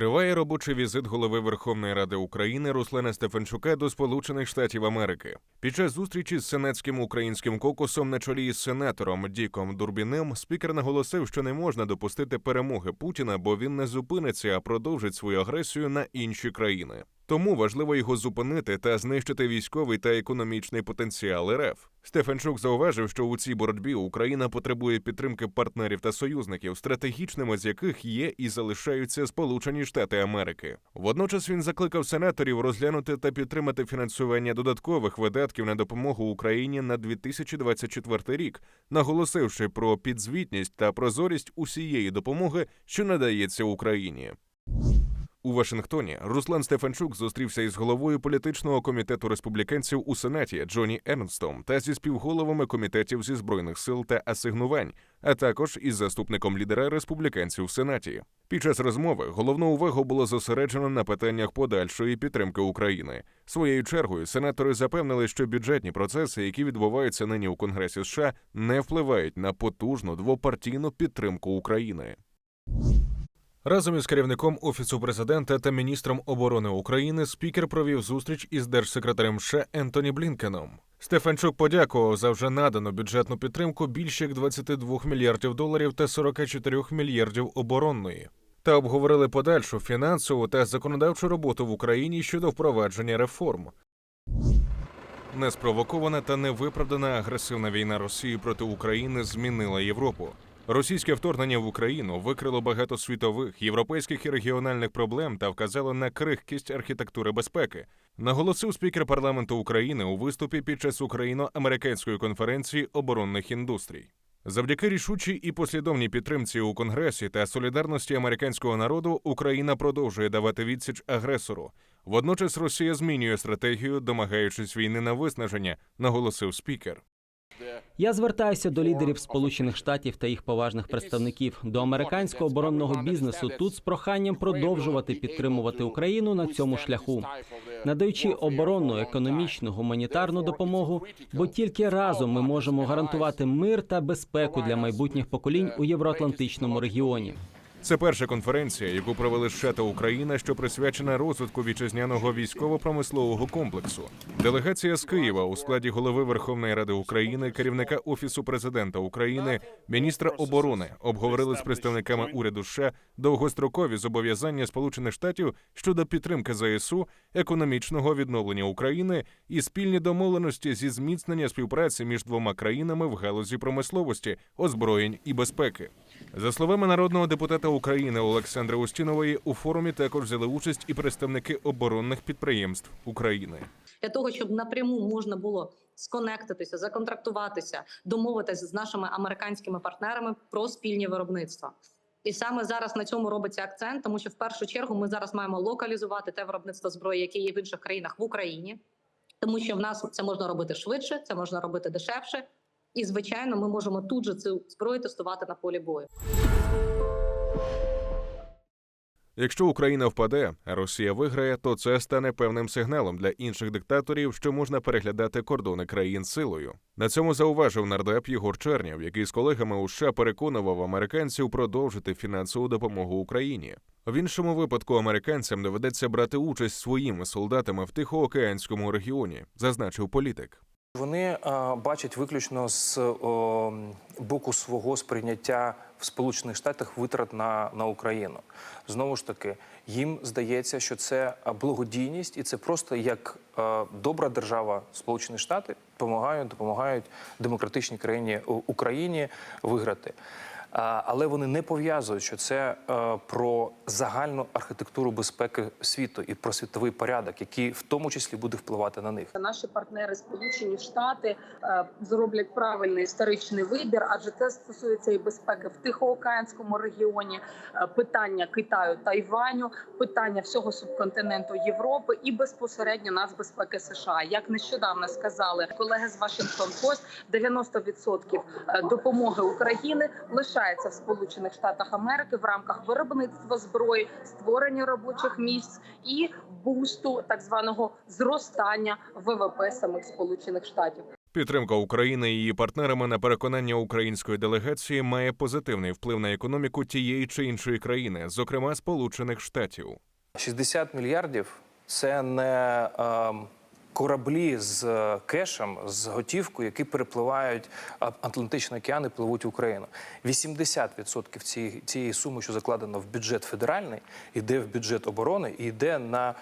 Триває робочий візит голови Верховної Ради України Руслана Стефанчука до Сполучених Штатів Америки. Під час зустрічі з сенатським українським кокусом на чолі із сенатором Діком Дурбіним спікер наголосив, що не можна допустити перемоги Путіна, бо він не зупиниться, а продовжить свою агресію на інші країни. Тому важливо його зупинити та знищити військовий та економічний потенціал РФ. Стефанчук зауважив, що у цій боротьбі Україна потребує підтримки партнерів та союзників, стратегічними з яких є і залишаються Сполучені Штати Америки. Водночас він закликав сенаторів розглянути та підтримати фінансування додаткових видатків на допомогу Україні на 2024 рік, наголосивши про підзвітність та прозорість усієї допомоги, що надається Україні. У Вашингтоні Руслан Стефанчук зустрівся із головою політичного комітету республіканців у Сенаті Джоні Ернстом та зі співголовами комітетів зі збройних сил та асигнувань, а також із заступником лідера республіканців в Сенаті. Під час розмови головну увагу було зосереджено на питаннях подальшої підтримки України. Своєю чергою сенатори запевнили, що бюджетні процеси, які відбуваються нині у Конгресі США, не впливають на потужну двопартійну підтримку України. Разом із керівником офісу президента та міністром оборони України спікер провів зустріч із держсекретарем США Ентоні Блінкеном. Стефанчук подякував за вже надану бюджетну підтримку більше як 22 мільярдів доларів та 44 мільярдів оборонної. Та обговорили подальшу фінансову та законодавчу роботу в Україні щодо впровадження реформ. Неспровокована та невиправдана агресивна війна Росії проти України змінила Європу. Російське вторгнення в Україну викрило багато світових, європейських і регіональних проблем та вказало на крихкість архітектури безпеки. Наголосив спікер парламенту України у виступі під час україно-американської конференції оборонних індустрій. Завдяки рішучій і послідовній підтримці у Конгресі та солідарності американського народу Україна продовжує давати відсіч агресору. Водночас Росія змінює стратегію, домагаючись війни на виснаження, наголосив спікер. Я звертаюся до лідерів Сполучених Штатів та їх поважних представників до американського оборонного бізнесу тут з проханням продовжувати підтримувати Україну на цьому шляху, надаючи оборонну, економічну, гуманітарну допомогу, бо тільки разом ми можемо гарантувати мир та безпеку для майбутніх поколінь у євроатлантичному регіоні. Це перша конференція, яку провели США та Україна, що присвячена розвитку вітчизняного військово-промислового комплексу. Делегація з Києва у складі голови Верховної Ради України, керівника офісу президента України, міністра оборони обговорили з представниками уряду США довгострокові зобов'язання Сполучених Штатів щодо підтримки ЗСУ, економічного відновлення України і спільні домовленості зі зміцнення співпраці між двома країнами в галузі промисловості, озброєнь і безпеки. За словами народного депутата України Олександра Устінової, у форумі також взяли участь і представники оборонних підприємств України. для того, щоб напряму можна було сконектитися, законтрактуватися, домовитися з нашими американськими партнерами про спільні виробництва. І саме зараз на цьому робиться акцент, тому що в першу чергу ми зараз маємо локалізувати те виробництво зброї, яке є в інших країнах в Україні, тому що в нас це можна робити швидше, це можна робити дешевше, і звичайно, ми можемо тут же цю зброю тестувати на полі бою. Якщо Україна впаде, а Росія виграє, то це стане певним сигналом для інших диктаторів, що можна переглядати кордони країн силою. На цьому зауважив нардеп Єгор Чернєв, який з колегами у США переконував американців продовжити фінансову допомогу Україні. В іншому випадку американцям доведеться брати участь своїми солдатами в Тихоокеанському регіоні, зазначив політик. Вони а, бачать виключно з о, боку свого сприйняття в Сполучених Штатах витрат на, на Україну. Знову ж таки, їм здається, що це благодійність, і це просто як а, добра держава Сполучені Штати допомагають, допомагають демократичній країні Україні виграти. Але вони не пов'язують, що це е, про загальну архітектуру безпеки світу і про світовий порядок, який в тому числі буде впливати на них. наші партнери Сполучені Штати е, зроблять правильний історичний вибір, адже це стосується і безпеки в Тихоокеанському регіоні, е, питання Китаю, Тайваню, питання всього субконтиненту Європи і безпосередньо нацбезпеки США. Як нещодавно сказали колеги з Вашингтон Пост, 90% е, допомоги України лишається в Сполучених Штатах Америки в рамках виробництва зброї, створення робочих місць і бусту так званого зростання ВВП самих Сполучених Штатів. Підтримка України і її партнерами на переконання української делегації має позитивний вплив на економіку тієї чи іншої країни, зокрема Сполучених Штатів. 60 мільярдів це не е, кораблі з кешем, з готівкою, які перепливають Атлантичний океан і пливуть в Україну. 80% цієї, цієї суми, що закладено в бюджет федеральний, йде в бюджет оборони і йде на е,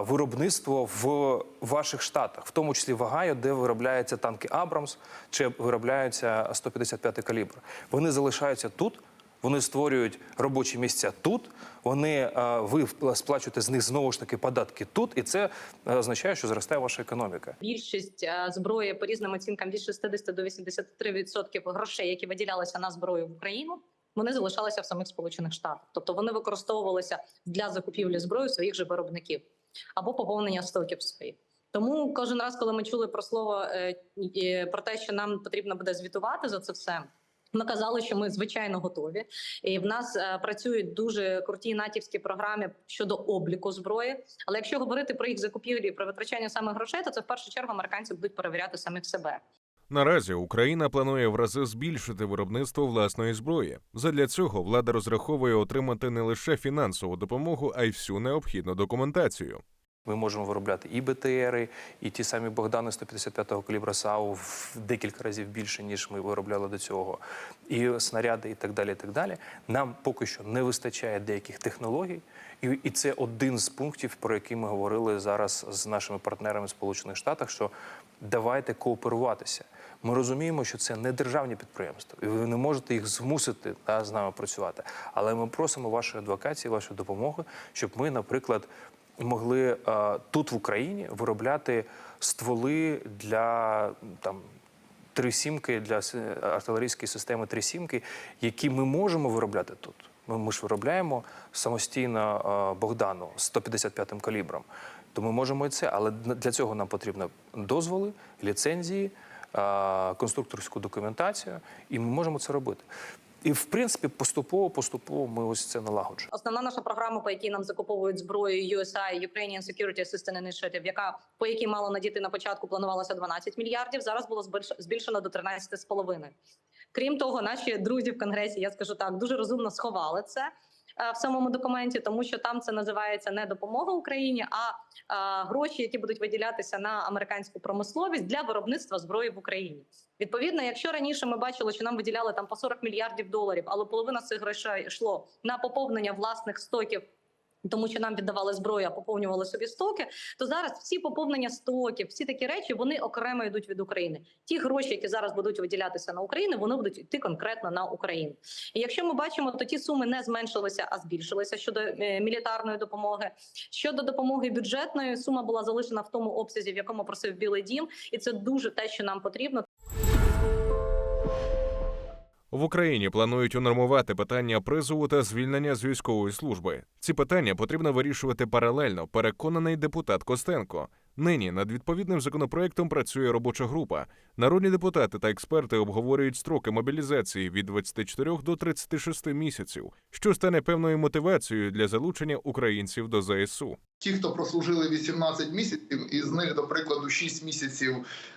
виробництво в ваших штатах, в тому числі в Огайо, де виробляються танки Абрамс чи виробляються 155 калібр. Вони залишаються тут. Вони створюють робочі місця тут. Вони е, ви сплачуєте з них знову ж таки податки тут, і це е, означає, що зростає ваша економіка. Більшість е, зброї по різним оцінкам від 60 до 83% грошей, які виділялися на зброю в Україну, вони залишалися в самих Сполучених Штатах. Тобто вони використовувалися для закупівлі зброї своїх же виробників або поповнення стоків своїх. Тому кожен раз, коли ми чули про слово про те, що нам потрібно буде звітувати за це все. Ми казали, що ми звичайно готові, і в нас е, працюють дуже круті натівські програми щодо обліку зброї. Але якщо говорити про їх закупівлі про витрачання саме грошей, то це в першу чергу американці будуть перевіряти самих себе. Наразі Україна планує в рази збільшити виробництво власної зброї. Задля цього влада розраховує отримати не лише фінансову допомогу, а й всю необхідну документацію. Ми можемо виробляти і БТРи, і ті самі Богдани 155-го калібра САУ в декілька разів більше, ніж ми виробляли до цього, і снаряди, і так далі. І так далі. Нам поки що не вистачає деяких технологій, і, і це один з пунктів, про які ми говорили зараз з нашими партнерами в Сполучених Штатах, що давайте кооперуватися. Ми розуміємо, що це не державні підприємства, і ви не можете їх змусити та, з нами працювати. Але ми просимо вашої адвокації, вашої допомоги, щоб ми, наприклад, могли е, тут в Україні виробляти стволи для там. Три сімки для артилерійської системи три сімки, які ми можемо виробляти тут. Ми, ми ж виробляємо самостійно е, Богдану з 155 калібром. То ми можемо і це, але для цього нам потрібно дозволи, ліцензії, е, конструкторську документацію, і ми можемо це робити. І в принципі, поступово, поступово ми ось це налагоджуємо. Основна наша програма, по якій нам закуповують зброю USI, Ukrainian Security Assistance Initiative, яка по якій мало надіти на початку планувалося 12 мільярдів. Зараз було збільш- збільшено до 13,5. Крім того, наші друзі в конгресі, я скажу так, дуже розумно сховали це. Е, В самому документі, тому що там це називається не допомога Україні, а е, гроші, які будуть виділятися на американську промисловість для виробництва зброї в Україні. Відповідно, якщо раніше ми бачили, що нам виділяли там по 40 мільярдів доларів, але половина цих грошей йшло на поповнення власних стоків. Тому що нам віддавали зброю, а поповнювали собі стоки, то зараз всі поповнення стоків, всі такі речі, вони окремо йдуть від України. Ті гроші, які зараз будуть виділятися на Україну, вони будуть йти конкретно на Україну. І якщо ми бачимо, то ті суми не зменшилися, а збільшилися щодо е, мілітарної допомоги. Щодо допомоги бюджетної, сума була залишена в тому обсязі, в якому просив Білий Дім, і це дуже те, що нам потрібно. В Україні планують унормувати питання призову та звільнення з військової служби. Ці питання потрібно вирішувати паралельно, переконаний депутат Костенко. Нині над відповідним законопроектом працює робоча група. Народні депутати та експерти обговорюють строки мобілізації від 24 до 36 місяців, що стане певною мотивацією для залучення українців до ЗСУ. Ті, хто прослужили 18 місяців, із них, до прикладу, 6 місяців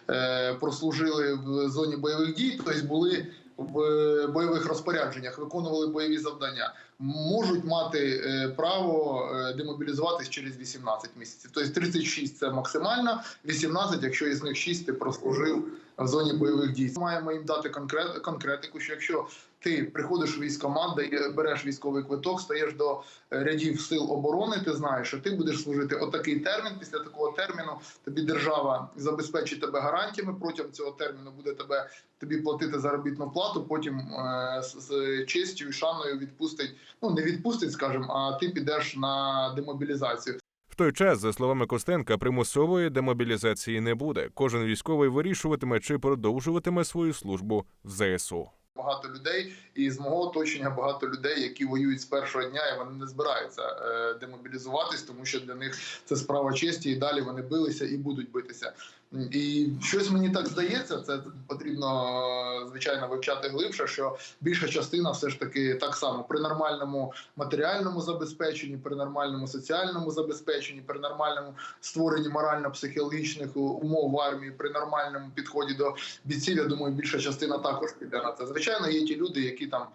е, прослужили в зоні бойових дій, тобто були в е, бойових розпорядженнях, виконували бойові завдання, можуть мати е, право е, демобілізуватись через 18 місяців. Тобто 36 – це максимально, 18, якщо із них 6 ти прослужив в зоні бойових дій. Маємо їм дати конкрет, конкретику, що якщо ти приходиш у військкомат, береш військовий квиток, стаєш до е, рядів сил оборони, ти знаєш, що ти будеш служити отакий термін. Після такого терміну тобі держава забезпечить тебе гарантіями. Протягом цього терміну буде тебе тобі платити заробітну плату. Потім е, з, з честю і шаною відпустить. Ну не відпустить, скажімо, а ти підеш на демобілізацію. В той час, за словами Костенка, примусової демобілізації не буде. Кожен військовий вирішуватиме чи продовжуватиме свою службу в ЗСУ. Багато людей, і з мого оточення багато людей, які воюють з першого дня, і вони не збираються е, демобілізуватись, тому що для них це справа честі, і далі вони билися і будуть битися. І щось мені так здається, це потрібно звичайно вивчати глибше, що більша частина все ж таки так само при нормальному матеріальному забезпеченні, при нормальному соціальному забезпеченні, при нормальному створенні морально-психологічних умов в армії, при нормальному підході до бійців, я думаю, більша частина також піде на це. Звичайно, є ті люди, які там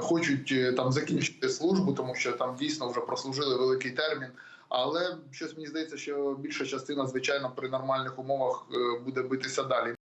хочуть е, там закінчити службу, тому що там дійсно вже прослужили великий термін. Але щось мені здається, що більша частина, звичайно, при нормальних умовах е, буде битися далі.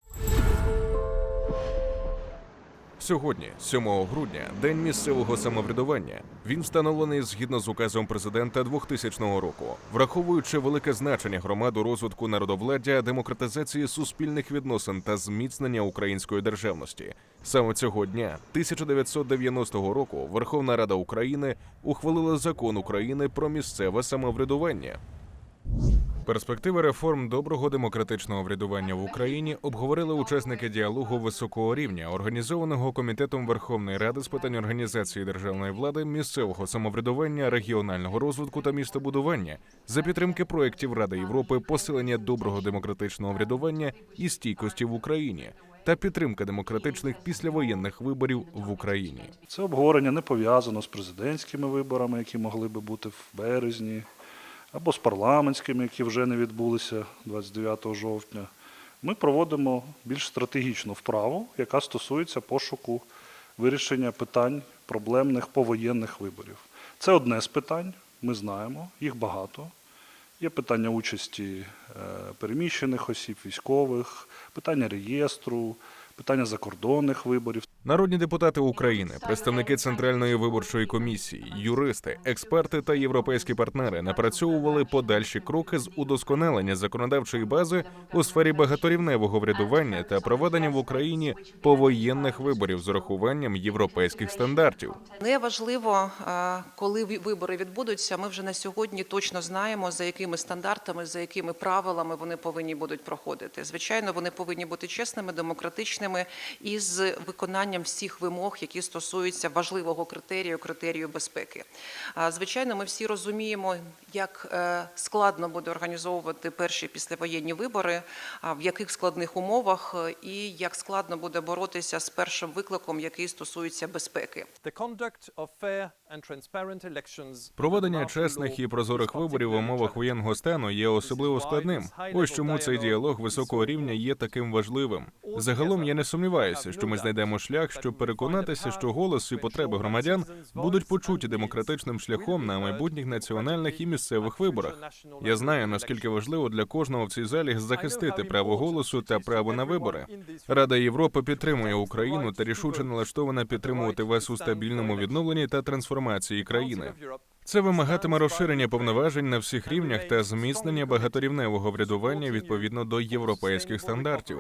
Сьогодні, 7 грудня, день місцевого самоврядування. Він встановлений згідно з указом президента 2000 року, враховуючи велике значення громад у розвитку народовладдя, демократизації суспільних відносин та зміцнення української державності. Саме цього дня, 1990 року, Верховна Рада України ухвалила закон України про місцеве самоврядування. Перспективи реформ доброго демократичного врядування в Україні обговорили учасники діалогу високого рівня, організованого комітетом Верховної Ради з питань організації державної влади, місцевого самоврядування, регіонального розвитку та містобудування за підтримки проєктів Ради Європи, посилення доброго демократичного врядування і стійкості в Україні та підтримка демократичних післявоєнних виборів в Україні. Це обговорення не пов'язано з президентськими виборами, які могли би бути в березні, або з парламентськими, які вже не відбулися 29 жовтня. Ми проводимо більш стратегічну вправу, яка стосується пошуку вирішення питань проблемних повоєнних виборів. Це одне з питань, ми знаємо, їх багато. Є питання участі е, переміщених осіб, військових, питання реєстру, питання закордонних виборів. Народні депутати України, представники Центральної виборчої комісії, юристи, експерти та європейські партнери напрацьовували подальші кроки з удосконалення законодавчої бази у сфері багаторівневого врядування та проведення в Україні повоєнних виборів з урахуванням європейських стандартів. Не важливо, е, коли вибори відбудуться. Ми вже на сьогодні точно знаємо, за якими стандартами, за якими правилами вони повинні будуть проходити. Звичайно, вони повинні бути чесними, демократичними і з виконанням всіх вимог, які стосуються важливого критерію критерію безпеки. А, Звичайно, ми всі розуміємо, як е, складно буде організовувати перші післявоєнні вибори, а, в яких складних умовах е, і як складно буде боротися з першим викликом, який стосується безпеки. Проведення чесних і прозорих виборів в умовах воєнного стану є особливо складним. Ось чому цей діалог високого рівня є таким важливим. Загалом я не сумніваюся, що ми знайдемо шлях, щоб переконатися, що голос і потреби громадян будуть почуті демократичним шляхом на майбутніх національних і місцевих виборах. Я знаю наскільки важливо для кожного в цій залі захистити право голосу та право на вибори. Рада Європи підтримує Україну та рішуче налаштована підтримувати вас у стабільному відновленні та трансформації країни. Це вимагатиме розширення повноважень на всіх рівнях та зміцнення багаторівневого врядування відповідно до європейських стандартів.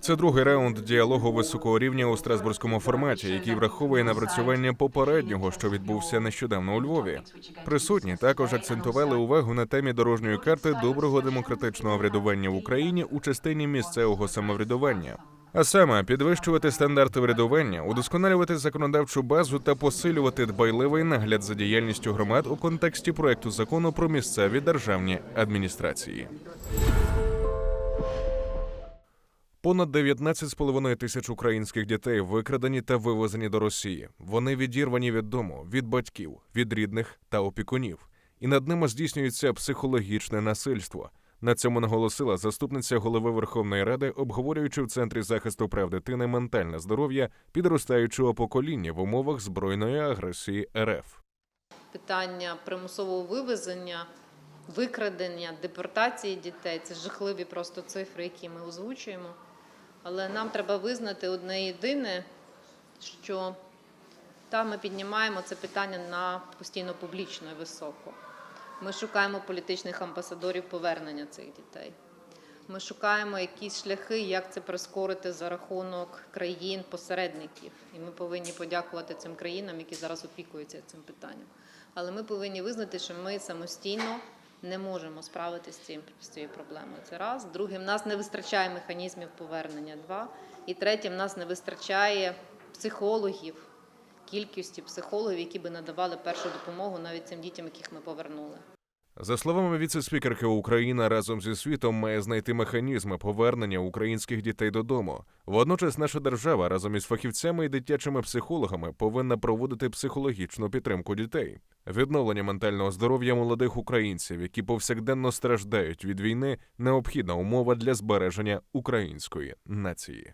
Це другий раунд діалогу високого рівня у страсбурзькому форматі, який враховує напрацювання попереднього, що відбувся нещодавно у Львові. Присутні також акцентували увагу на темі дорожньої карти доброго демократичного врядування в Україні у частині місцевого самоврядування. А саме підвищувати стандарти врядування, удосконалювати законодавчу базу та посилювати дбайливий нагляд за діяльністю громад у контексті проекту закону про місцеві державні адміністрації. Понад 19,5 тисяч українських дітей викрадені та вивезені до Росії. Вони відірвані від дому, від батьків, від рідних та опікунів. І над ними здійснюється психологічне насильство. На цьому наголосила заступниця голови Верховної Ради, обговорюючи в центрі захисту прав дитини ментальне здоров'я підростаючого покоління в умовах збройної агресії РФ. питання примусового вивезення, викрадення, депортації дітей це жахливі просто цифри, які ми озвучуємо. Але нам треба визнати одне єдине, що там ми піднімаємо це питання на постійно публічно і високо. Ми шукаємо політичних амбасадорів повернення цих дітей. Ми шукаємо якісь шляхи, як це прискорити за рахунок країн-посередників. І ми повинні подякувати цим країнам, які зараз опікуються цим питанням. Але ми повинні визнати, що ми самостійно не можемо справитися з цим з цією проблемою. Це раз. Друге, в нас не вистачає механізмів повернення. Два. І третє, в нас не вистачає психологів, кількості психологів, які би надавали першу допомогу навіть цим дітям, яких ми повернули. За словами віце-спікерки, Україна разом зі світом має знайти механізми повернення українських дітей додому. Водночас наша держава разом із фахівцями і дитячими психологами повинна проводити психологічну підтримку дітей, відновлення ментального здоров'я молодих українців, які повсякденно страждають від війни, необхідна умова для збереження української нації.